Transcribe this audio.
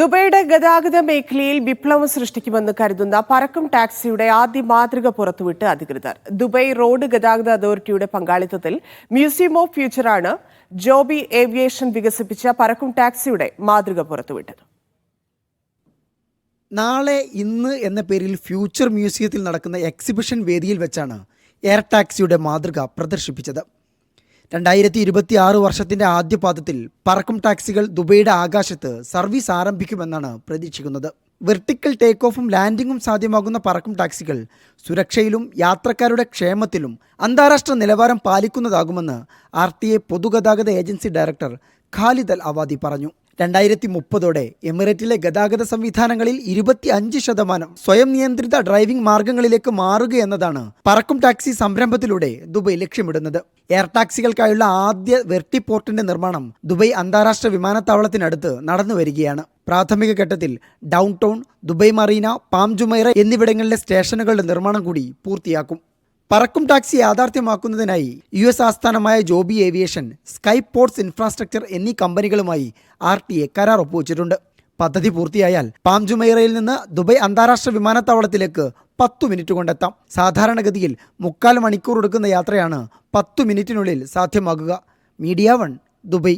ദുബൈയുടെ ഗതാഗത മേഖലയിൽ വിപ്ലവം സൃഷ്ടിക്കുമെന്ന് കരുതുന്ന പറക്കും ടാക്സിയുടെ ആദ്യ മാതൃക പുറത്തുവിട്ട് അധികൃതർ. ദുബൈ റോഡ് ഗതാഗത അതോറിറ്റിയുടെ പങ്കാളിത്തത്തിൽ മ്യൂസിയം ഓഫ് ഫ്യൂച്ചറാണ് ജോബി ഏവിയേഷൻ വികസിപ്പിച്ച പറക്കും ടാക്സിയുടെ മാതൃക പുറത്തുവിട്ടത്. നാളെ ഇന്ന് എന്ന പേരിൽ ഫ്യൂച്ചർ മ്യൂസിയത്തിൽ നടക്കുന്ന എക്സിബിഷൻ വേദിയിൽ വെച്ചാണ് എയർ ടാക്സിയുടെ മാതൃക പ്രദർശിപ്പിച്ചത്. രണ്ടായിരത്തി ഇരുപത്തി ആറ് വർഷത്തിന്റെ ആദ്യ പാദത്തിൽ പറക്കും ടാക്സികൾ ദുബൈയുടെ ആകാശത്ത് സർവീസ് ആരംഭിക്കുമെന്നാണ് പ്രതീക്ഷിക്കുന്നത്. വെർട്ടിക്കൽ ടേക്ക് ഓഫും ലാൻഡിങ്ങും സാധ്യമാകുന്ന പറക്കും ടാക്സികൾ സുരക്ഷയിലും യാത്രക്കാരുടെ ക്ഷേമത്തിലും അന്താരാഷ്ട്ര നിലവാരം പാലിക്കുന്നതാകുമെന്ന് ആർ ടി എ പൊതുഗതാഗത ഏജൻസി ഡയറക്ടർ ഖാലിദ് അവാദി പറഞ്ഞു. രണ്ടായിരത്തി മുപ്പതോടെ എമിറേറ്റിലെ ഗതാഗത സംവിധാനങ്ങളിൽ ഇരുപത്തി അഞ്ച് ശതമാനം സ്വയം നിയന്ത്രിത ഡ്രൈവിംഗ് മാർഗങ്ങളിലേക്ക് മാറുക എന്നതാണ് പറക്കും ടാക്സി സംരംഭത്തിലൂടെ ദുബൈ ലക്ഷ്യമിടുന്നത്. എയർ ടാക്സികൾക്കായുള്ള ആദ്യ വെർട്ടിപ്പോർട്ടിന്റെ നിർമ്മാണം ദുബൈ അന്താരാഷ്ട്ര വിമാനത്താവളത്തിനടുത്ത് നടന്നു വരികയാണ്. പ്രാഥമിക ഘട്ടത്തിൽ Downtown Dubai Marina Palm Jumeirah എന്നിവിടങ്ങളിലെ സ്റ്റേഷനുകളുടെ നിർമ്മാണം കൂടി പൂർത്തിയാക്കും. പറക്കും ടാക്സി യാഥാർത്ഥ്യമാക്കുന്നതിനായി യു എസ് ആസ്ഥാനമായ Joby aviation sky ports infrastructure എന്നീ കമ്പനികളുമായി ആർ ടി എ കരാർ ഒപ്പുവച്ചിട്ടുണ്ട്. പദ്ധതി പൂർത്തിയായാൽ പാംജുമൈറയിൽ നിന്ന് ദുബൈ അന്താരാഷ്ട്ര വിമാനത്താവളത്തിലേക്ക് പത്തു മിനിറ്റ് കൊണ്ടെത്താം. സാധാരണഗതിയിൽ മുക്കാൽ മണിക്കൂർ എടുക്കുന്ന യാത്രയാണ് പത്തു മിനിറ്റിനുള്ളിൽ സാധ്യമാകുക. Media one Dubai